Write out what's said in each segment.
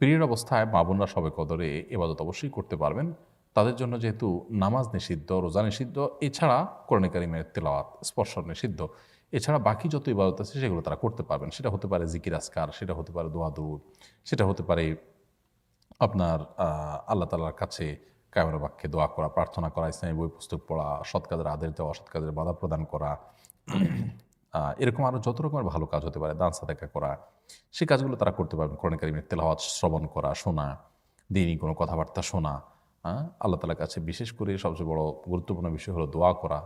Period অবস্থায় মা বোনরা সবে কদরে এবাদত অবশ্যই করতে পারবেন। তাদের জন্য যেহেতু নামাজ নিষিদ্ধ, রোজা নিষিদ্ধ, এছাড়া কোরআন কারিমের তেলাওয়াত, স্পর্শ নিষিদ্ধ, এছাড়া বাকি যত ইবাদত আছে সেগুলো তারা করতে পারবেন। সেটা হতে পারে জিকির আসকার সেটা হতে পারে দোয়া সেটা হতে পারে আপনার আল্লাহ তালার কাছে কায়মের বাক্যে দোয়া করা, প্রার্থনা করা, ইসলামী বই পুস্তক পড়া, সৎ কাজের আদেশ দেওয়া অসৎ কাজের বাধা প্রদান করা এরকম আরও যত রকমের ভালো কাজ হতে পারে, দান সাদাকা করা, সেই কাজগুলো তারা করতে পারবেন। কোরআন কারিমের তেলাওয়াত, শ্রবণ করা, শোনা, দিনই কোনো কথাবার্তা শোনা হ্যাঁ? আল্লাহ তালার কাছে বিশেষ করে সবচেয়ে বড় গুরুত্বপূর্ণ বিষয় হলো দোয়া করা।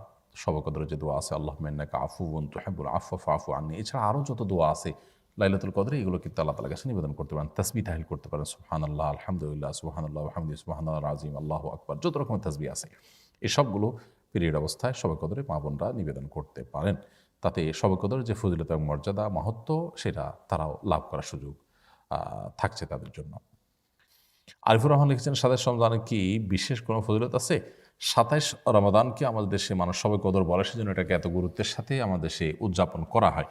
সবকদরের যে দোয়া আছে আল্লাহ মেন্নাকা আফু বন তোহেবুল আফু আফু আননি। এছাড়া আরও যত দোয়া আছে, লাইলাতুল কদরে, এগুলো কিন্তু আল্লাহ তালার কাছে নিবেদন করতে পারেন। তসবি তাহিল করতে পারেন সুহান আল্লাহ আলহামদুলিল্লাহ সুহান আল্লাহ আহমদি সুহান আল্লাহ রাজিম আল্লাহ আকবর, যত রকমের তসবি আছে। এসবগুলো পিরিয়ড অবস্থায় সবে কদরে মা বোনরা নিবেদন করতে পারেন। তাতে সবে কদর যে ফজিলত এবং মর্যাদা মাহাত্ম সেটা তারাও লাভ করার সুযোগ থাকছে তাদের জন্য। আরিফুর রহমান লিখেছেন, সাতাইশ রমজানে কি বিশেষ কোনো ফজিলত আছে? সাতাইশ রমাদানকে আমাদের দেশে মানুষ সবাই কদর বলে? সেজন্য এটাকে এত গুরুত্বের সাথে আমাদের দেশে উদযাপন করা হয়।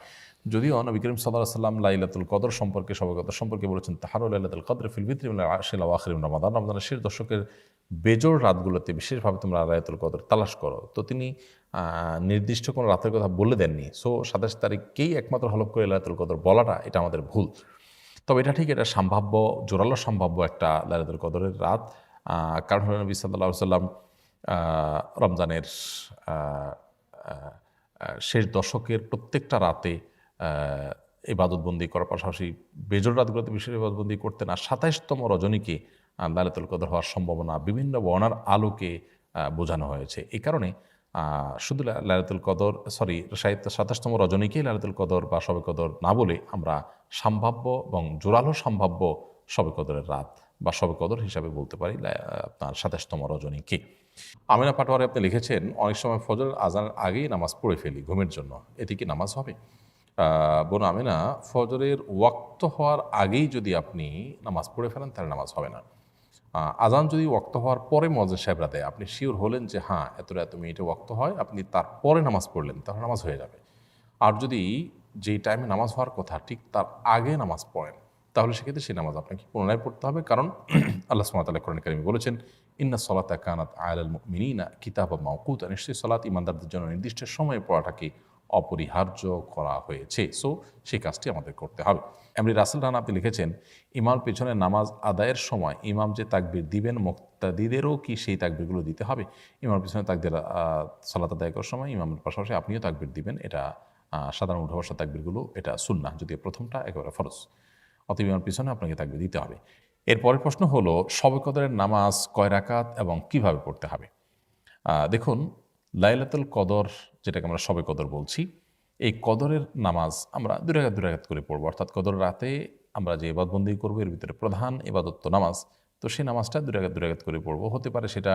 যদিও নবী করিম সাল্লাহ সাল্লাম লাইলাতুল কদর সম্পর্কে সবাই কদর সম্পর্কে বলেছেন, তাহারও লাইলাতুল কদর ফিল বিত্রি আশিলা আখরিম রমাদান। রমাদানের শেষ দশকের বেজোর রাতগুলোতে বিশেষভাবে তোমরা লাইলাতুল কদর তালাশ করো। তো তিনি নির্দিষ্ট কোনো রাতের কথা বলে দেননি। সো সাতাশ তারিখকেই একমাত্র হলফ করে লাইলাতুল কদর বলাটা এটা আমাদের ভুল। তবে এটা ঠিক এটা সম্ভাব্য, জোরালো সম্ভাব্য একটা লাইলাতুল কদরের রাত। কারণ হলো নবী সাল্লাহ সাল্লাম রমজানের শেষ দশকের প্রত্যেকটা রাতে ইবাদতবন্দি করার পাশাপাশি বেজর রাতগুলোতে বিশেষ ইবাদতবন্দি করতেন। আর সাতাইশতম রজনীকে আহ, কদর হওয়ার সম্ভাবনা বিভিন্ন বর্ণার আলোকে বোঝানো হয়েছে। এই কারণে শুধু লা- লাইলাতুল কদর সরি সাহিত্য সাতাশতম রজনীকেই লাইলাতুল কদর বা শবে কদর না বলে আমরা সম্ভাব্য এবং জোরালো সম্ভাব্য শবে কদরের রাত বা শবে কদর হিসাবে বলতে পারি আপনার সাতাশতম রজনীকে। আমিনা পাটোয়ারে আপনি লিখেছেন অনেক সময় ফজর আজানের আগেই নামাজ পড়ে ফেলি ঘুমের জন্য। এতে কি নামাজ হবে? বোন আমিনা ফজরের ওয়াক্ত হওয়ার আগেই যদি আপনি নামাজ পড়ে ফেলেন তাহলে নামাজ হবে না। আজান যদি ওক্ত হওয়ার পরে মজান সাহেবরা দেয়, আপনি শিওর হলেন যে হ্যাঁ এতটা এত মিনিটে ওয়াক্ত হয়, আপনি তারপরে নামাজ পড়লেন, তাহলে নামাজ হয়ে যাবে। আর যদি যেই টাইমে নামাজ হওয়ার কথা, ঠিক তার আগে নামাজ পড়েন, তাহলে সেক্ষেত্রে সেই নামাজ আপনাকে পুনরায় পড়তে হবে। কারণ আল্লাহ সুমাতাল্লাহ কোরআন কারিমি বলেছেন, ইন্না সলাতা কানাত আয়াল মিনিনা কিতাব মাউকুত নিশ্চয়ই সলাত ইমানদারদের জন্য নির্দিষ্ট সময়ে পড়াটাকে অপরিহার্য করা হয়েছে। সো সেই কাজটি আমাদের করতে হবে। এমনি রাসেল রানা আপনি লিখেছেন, ইমাম পেছনে নামাজ আদায়ের সময় ইমাম যে তাকবির দিবেন, মুক্তাদিদেরও কি সেই তাকবিরগুলো দিতে হবে? ইমাম পেছনে তাকদের সালাত আদায় করার সময় ইমামের পাশাপাশি আপনিও তাকবির দিবেন। এটা সাধারণ উঠা বসা তাকবিরগুলো, এটা সুন্না যদিও প্রথমটা একেবারে ফরজ। অতএব ইমার পিছনে আপনাকে তাকবির দিতে হবে। এরপরের প্রশ্ন হলো শবে কদরের নামাজ কয় রাকাত এবং কীভাবে পড়তে হবে? দেখুন লাইলাতুল কদর, যেটাকে আমরা সবে কদর বলছি, এই কদরের নামাজ আমরা দুরাঘাত দুরাঘাত করে পড়ব। অর্থাৎ কদর রাতে আমরা যে এবাদবন্দি করব, এর ভিতরে প্রধান এবাদত নামাজ। তো সেই নামাজটা দুরাঘাত দুরাঘাত করে পড়ব। হতে পারে সেটা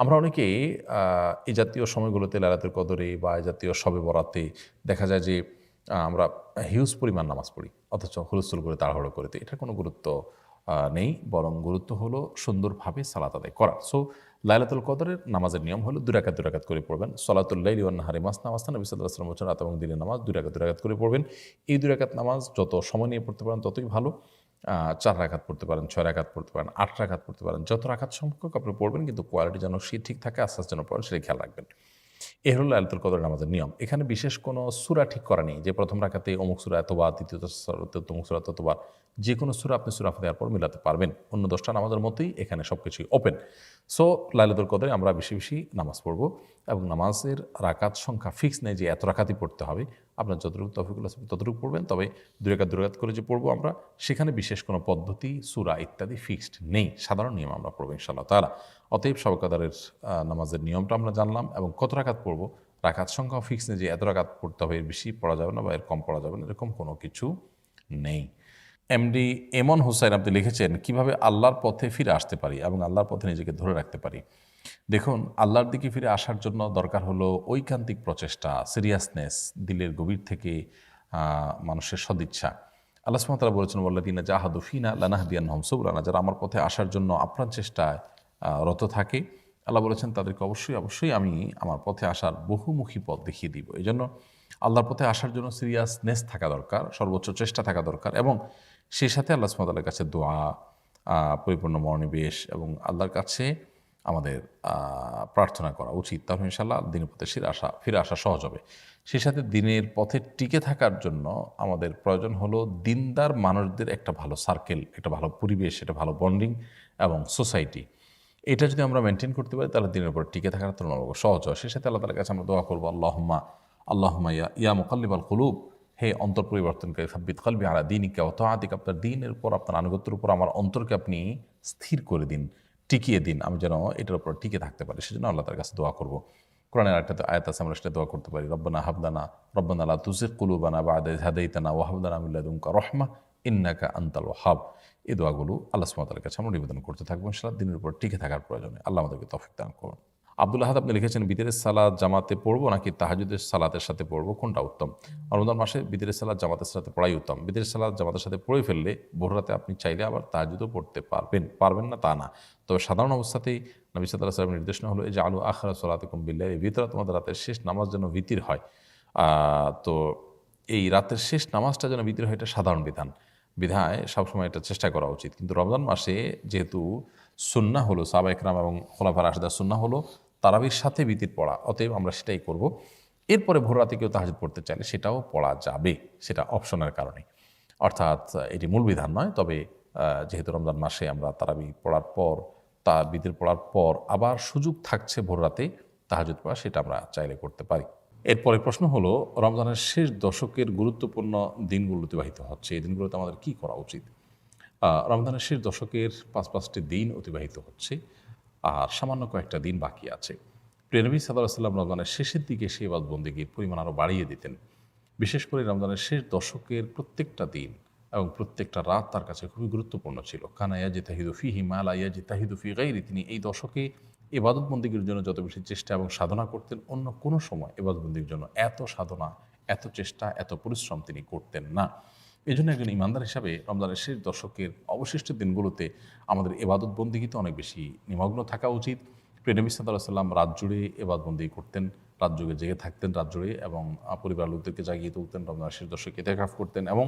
আমরা অনেকে এই জাতীয় সময়গুলোতে লালাতের কদরে বা এই জাতীয় সবে বরাতে দেখা যায় যে আমরা হিউজ পরিমাণ নামাজ পড়ি, অথচ হুলস্থুল করে তাড়াহুড়ো করে তো এটার কোনো গুরুত্ব নেই, বরং গুরুত্ব হলো সুন্দরভাবে সালাত আদায় করা। সো, লাইলাতুল কদরের নামাজের নিয়ম হলো দুরাকাত দুরাকাত করে পড়বেন। সলাতুল্লাহ ইউন নাহারি মাস নামাজ, নবী সাল্লাহ আসলাম বলছেন, রাত এবং দিনের নামাজ দুরাকাত দুরাকাত করে পড়বেন। এই দুরাকাত নামাজ যত সময় নিয়ে পড়তে পারেন ততই ভালো। চার রাখাত পড়তে পারেন, ছয় রাখাত পড়তে পারেন, আট রাখাত পড়তে পারেন। যত রাখাত সংখ্যক আপনি পড়বেন, কিন্তু কোয়ালিটি যেন সে ঠিক থাকে, আস্তে আস্তে যেন পড়েন সেটা খেয়াল রাখবেন। এ হলো লাইলাতুল কদর নামাজের নিয়ম। এখানে বিশেষ কোনো সুরা ঠিক করা নেই। যে প্রথম রাখাতে অমুক সুরা এতবার, দ্বিতীয় অমুক সুরা ততবার যে কোনো সুরা আপনি সুরা দেওয়ার পর মিলাতে পারবেন। অন্য দশটা নামাজের মতোই এখানে সব কিছুই ওপেন সো লাইলাতুল কদরে আমরা বেশি বেশি নামাজ পড়ব এবং নামাজের রাকাত সংখ্যা ফিক্স নেই যে এত রাকাতই পড়তে হবে। আপনার যতটুকু তফিকুল আছে ততটুকু পড়বেন, তবে দুরাকাত দুরাকাত করে যে পড়ব আমরা, সেখানে বিশেষ কোনো পদ্ধতি, সুরা ইত্যাদি ফিক্সড নেই। সাধারণ নিয়ম আমরা পড়ব ইনশাল্লাহ তারা অতএব সবকাদারের নামাজের নিয়মটা আমরা জানলাম এবং কত রাকাত পড়ব? রাকাত সংখ্যা ফিক্স নেই, যে এত রাকাত পড়তে হবে, এর বেশি পড়া যাবে না বা এর কম পড়া যাবে না, এরকম কোনো কিছু নেই। এমডি এমন হুসাইন আপনি লিখেছেন, কীভাবে আল্লাহর পথে ফিরে আসতে পারি এবং আল্লাহর পথে নিজেকে ধরে রাখতে পারি? দেখুন, আল্লাহর দিকে ফিরে আসার জন্য দরকার হলো ঐকান্তিক প্রচেষ্টা সিরিয়াসনেস দিলের গভীর থেকে মানুষের সদিচ্ছা। আল্লাহ সুমতালা বলেছেন বল্লাদিনা জাহাদুফিনা লানাহদিয়ান হমসুবরানা যারা আমার পথে আসার জন্য আপ্রাণ চেষ্টায় রত থাকে, আল্লাহ বলেছেন, তাদেরকে অবশ্যই অবশ্যই আমি আমার পথে আসার বহুমুখী পথ দেখিয়ে দিব। এই জন্য আল্লাহর পথে আসার জন্য সিরিয়াসনেস থাকা দরকার, সর্বোচ্চ চেষ্টা থাকা দরকার এবং সেই সাথে আল্লাহ সুমতালের কাছে দোয়া পরিপূর্ণ মনোনিবেশ এবং আল্লাহর কাছে আমাদের প্রার্থনা করা উচিত। তাহলে ইনশাল্লাহ দিনের পথে ফিরে আসা ফিরে আসা সহজ হবে। সেই সাথে দিনের পথে টিকে থাকার জন্য আমাদের প্রয়োজন হলো দিনদার মানুষদের একটা ভালো সার্কেল একটা ভালো পরিবেশ, একটা ভালো বন্ডিং এবং সোসাইটি এটা যদি আমরা মেনটেন করতে পারি, তাহলে দিনের পর টিকে থাকার তুলনামূলক সহজ হয়। সেই সাথে আল্লাহ তালার কাছে আমরা দোয়া করব, আল্লাহম্মা আল্লাহম্মা ইয়া ইয়া মুকাল্লিবাল কুলুব, হে অন্তর পরিবর্তনকারী সাব্বিত কালবি আলা দিনিকা অত আদিক আপনার দিনের উপর, আপনার আনুগত্যের উপর, আমার অন্তরকে আপনি স্থির করে দিন। টিকিয়ে দিন, আমি যেন এটার উপর টিকে থাকতে পারি, সেজন্য আল্লাহ তার কাছে দোয়া করব। কোরআনের একটা আয়াত আছে, আমরা সেটা দোয়া করতে পারি, রব্বানা হাবদানা রব্বানা লা তুজিক কুলুবানা বাদা হাদাইতানা ওয়াহাবদানা মিল্লাদুমকা রহমা, ইন্নাকা আন্তাল ওয়াহাব। এই দোয়াগুলো আল্লাহ সুমতালের কাছে আমরা নিবেদন করতে থাকব ইনশাল্লাহ দিনের উপর টিকে থাকার প্রয়োজনে আল্লাহ আমাদেরকে তফিক দান করুন। আব্দুল আহাদ, আপনি লিখেছেন, বিদেরের সালাদ জামাতে পড়ব নাকি তাহাজুদের সালাতের সাথে পড়ব? কোনটা উত্তম? রমজান মাসে বিদেরের সালাদ জামাতের সাথে পড়াই উত্তম। বিদেরের সালাদ জামাতের সাথে পড়ে ফেললে ভোর রাতে আপনি চাইলে আবার তাহাজুদও পড়তে পারবেন পারবেন না তা না। তবে সাধারণ অবস্থাতেই নবী সাল্লাহ সাল্লামের নির্দেশনা হলো, এই যে আলু আখরা সালাতে কুম্বিল্লা এই ভিতরে তোমাদের রাতের শেষ নামাজ যেন ভিতির হয়। তো এই রাতের শেষ নামাজটা যেন ভিতির হয়, এটা সাধারণ বিধান। বিধায় সবসময় এটা চেষ্টা করা উচিত। কিন্তু রমজান মাসে যেহেতু সুন্না হলো সাবা একরাম এবং খোলাফার আশদা সুন্না হলো, তারাবির সাথে বিতির পড়া, অতএব আমরা সেটাই করব। এরপরে ভোর রাতে কেউ তাহাজুদ পড়তে চাইলে সেটাও পড়া যাবে, সেটা অপশনের কারণে। অর্থাৎ এটি মূল বিধান নয়, তবে যেহেতু রমজান মাসে আমরা তারাবি পড়ার পর তা বিতির পড়ার পর আবার সুযোগ থাকছে ভোর রাতে তাহাজুদ পড়া, সেটা আমরা চাইলে করতে পারি। এরপরে প্রশ্ন হলো, রমজানের শেষ দশকের গুরুত্বপূর্ণ দিনগুলো অতিবাহিত হচ্ছে। এই দিনগুলোতে আমাদের কি করা উচিত? রমজানের শেষ দশকের পাঁচ পাঁচটি দিন অতিবাহিত হচ্ছে, আর সামান্য কয়েকটা দিন বাকি আছে। প্রিয়নবী সাল্লাহ সাল্লাম রমজানের শেষের দিকে সেই বাদবন্দিগির পরিমাণ আরও বাড়িয়ে দিতেন। বিশেষ করে রমজানের শেষ দশকের প্রত্যেকটা দিন এবং প্রত্যেকটা রাত তার কাছে খুবই গুরুত্বপূর্ণ ছিল। কানা ইয়াজি তাহিদু ফি হিমালা ইয়াজি তাহিদু ফি গাইরি তিনি এই দশকে এবাদত বন্দীগীর জন্য যত বেশি চেষ্টা এবং সাধনা করতেন, অন্য কোনো সময় এবাদত বন্দীর জন্য এত সাধনা, এত চেষ্টা, এত পরিশ্রম তিনি করতেন না। এই জন্য একজন ইমানদার হিসাবে রমজানের শেষ দশকের অবশিষ্ট দিনগুলোতে আমাদের এবাদত বন্দিগিতে অনেক বেশি নিমগ্ন থাকা উচিত। প্রেনবী সাল্লাহ সাল্লাম রাত জুড়ে এবাদবন্দি করতেন, রাত যুগে জেগে থাকতেন রাত জুড়ে এবং পরিবার লোকদেরকে জাগিয়ে তুলতেন, রমজানের শেষ দশকে এতেকাফ করতেন এবং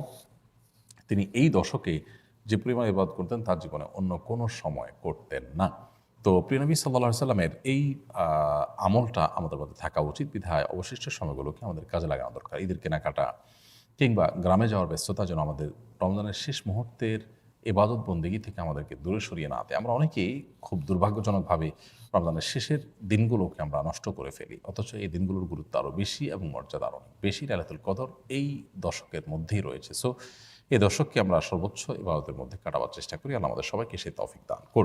তিনি এই দশকে যে পরিমাণ ইবাদ করতেন তার জীবনে অন্য কোনো সময় করতেন না। তো প্রিয়নবী সাল্লা সাল্লামের এই আমলটা আমাদের মধ্যে থাকা উচিত। বিধায় অবশিষ্ট সময়গুলোকে আমাদের কাজে লাগানো দরকার। ঈদের কেনাকাটা কিংবা গ্রামে যাওয়ার ব্যস্ততা যেন আমাদের রমজানের শেষ মুহূর্তের এবাদত বন্দেগী থেকে আমাদেরকে দূরে সরিয়ে না দেয়। আমরা অনেকেই খুব দুর্ভাগ্যজনকভাবে রমজানের শেষের দিনগুলোকে আমরা নষ্ট করে ফেলি। অথচ এই দিনগুলোর গুরুত্ব আরও বেশি এবং মর্যাদা আরও বেশি। লালাতুল কদর এই দশকের মধ্যেই রয়েছে। সো এই দশককে আমরা সর্বোচ্চ ইবাদতের মধ্যে কাটাবার চেষ্টা করি। আর আমাদের সবাইকে সেই তফিক দান করুন।